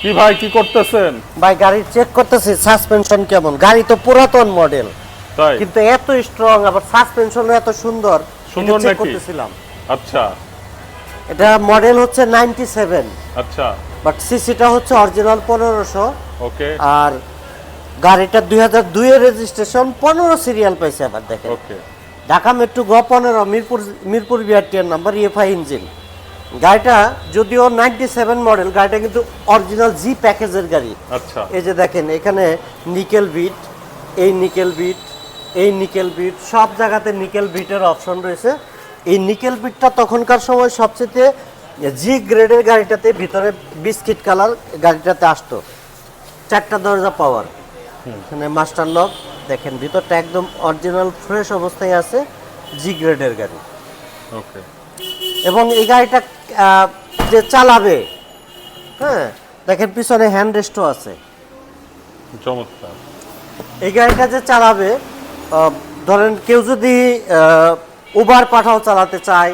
কি ভাই কি করতেছেন? ভাই গাড়ি চেক করতেছি সাসপেনশন কেমন? গাড়ি তো পুরাতন মডেল তাই? কিন্তু এত স্ট্রং আবার সাসপেনশন এত সুন্দর সুন্দর নাকি? করতেছিলাম। আচ্ছা। এটা মডেল হচ্ছে নাইনটি সেভেন আচ্ছা বাট সিসিটা হচ্ছে অরিজিনাল পনেরোশো। ওকে আর গাড়িটা দুই হাজার দুইয়ের রেজিস্ট্রেশন পনেরো সিরিয়াল পাইছে আবার দেখেন। ওকে ঢাকা মেট্রো গ পনেরো Mirpur Mirpur BRTR number EFI engine গাড়িটা যদিও নাইনটি সেভেন মডেল গাড়িটা কিন্তু অরিজিনাল জি প্যাকেজের গাড়ি। আচ্ছা। এই যে দেখেন এখানে নিকেল বিট এই নিকেল বিট এই নিকেল বিট সব জায়গাতে নিকেল বিটের অপশন রয়েছে। এই নিকেল বিটটা তখনকার সময় সবচেয়ে জি গ্রেডের গাড়িটাতে ভিতরে বিস্কিট কালার গাড়িটাতে আসতো। চারটা দরজা পাওয়ার এখানে মাস্টার লক দেখেন ভিতরটা একদম অরিজিনাল ফ্রেশ অবস্থায় আছে জি গ্রেডের গাড়ি। ওকে এবং এই গাড়িটা যে চালাবে। হ্যাঁ দেখেন পিছনে হ্যান্ড রেস্টও আছে। চমৎকার। এই গাড়িটা যে চালাবে ধরেন কেউ যদি উবার পাঠাও চালাতে চায়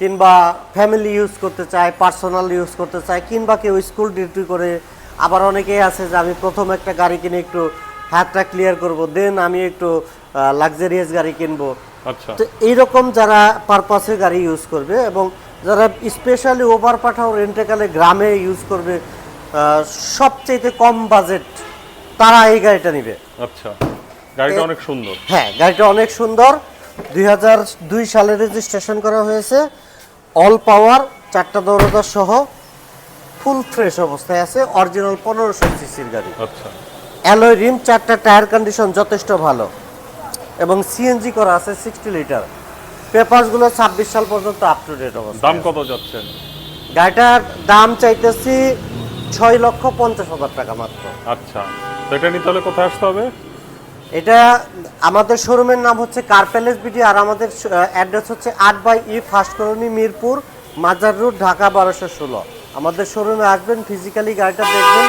কিংবা ফ্যামিলি ইউজ করতে চায় পার্সোনাল ইউজ করতে চায় কিংবা কেউ স্কুল ডিউটি করে আবার অনেকেই আছে যে আমি প্রথম একটা গাড়ি কিনে একটু হাতটা ক্লিয়ার করব দেন আমি একটু লাক্সারিয়াস গাড়ি কিনবো। আচ্ছা। তো এইরকম যারা পারপাসে গাড়ি ইউজ করবে এবং যারা স্পেশালি ওভার পাঠাও রেন্টেকালে গ্রামে ইউজ করবে সবচাইতে কম বাজেট তারা এই গাড়িটা নেবে। আচ্ছা গাড়িটা অনেক সুন্দর। হ্যাঁ গাড়িটা অনেক সুন্দর। দুই সালে রেজিস্ট্রেশন করা হয়েছে। অল পাওয়ার চারটা দরজা সহ ফুল ফ্রেশ অবস্থায় আছে। অরিজিনাল পনেরোশো সিসির গাড়ি। আচ্ছা। অ্যালয় রিম চারটা টায়ার কন্ডিশন যথেষ্ট ভালো। এবং সিএনজি করা আছে সিক্সটি লিটার। পেপারসগুলো ছাব্বিশ সাল পর্যন্ত আপ টু ডেট অবস্থা দাম কত যাচ্ছেন গাড়িটার দাম চাইতেছি ছয় লক্ষ পঞ্চাশ হাজার টাকা মাত্র। আচ্ছা এটা নিতে হলে কোথায় আসতে হবে? এটা আমাদের শোরুমের নাম হচ্ছে কার প্যালেস বিডি আর আমাদের অ্যাড্রেস হচ্ছে আট by E first colony Mirpur Mazar road Dhaka বারোশো ষোলো। আমাদের শোরুমে আসবেন ফিজিক্যালি গাড়িটা দেখবেন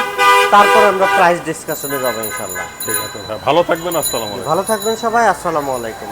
তারপর আমরা প্রাইস ডিসকাশনে যাব ইনশাল্লাহ ঠিক আছে ভালো থাকবেন আসসালামু আলাইকুম। ভালো থাকবেন সবাই আসসালামু আলাইকুম।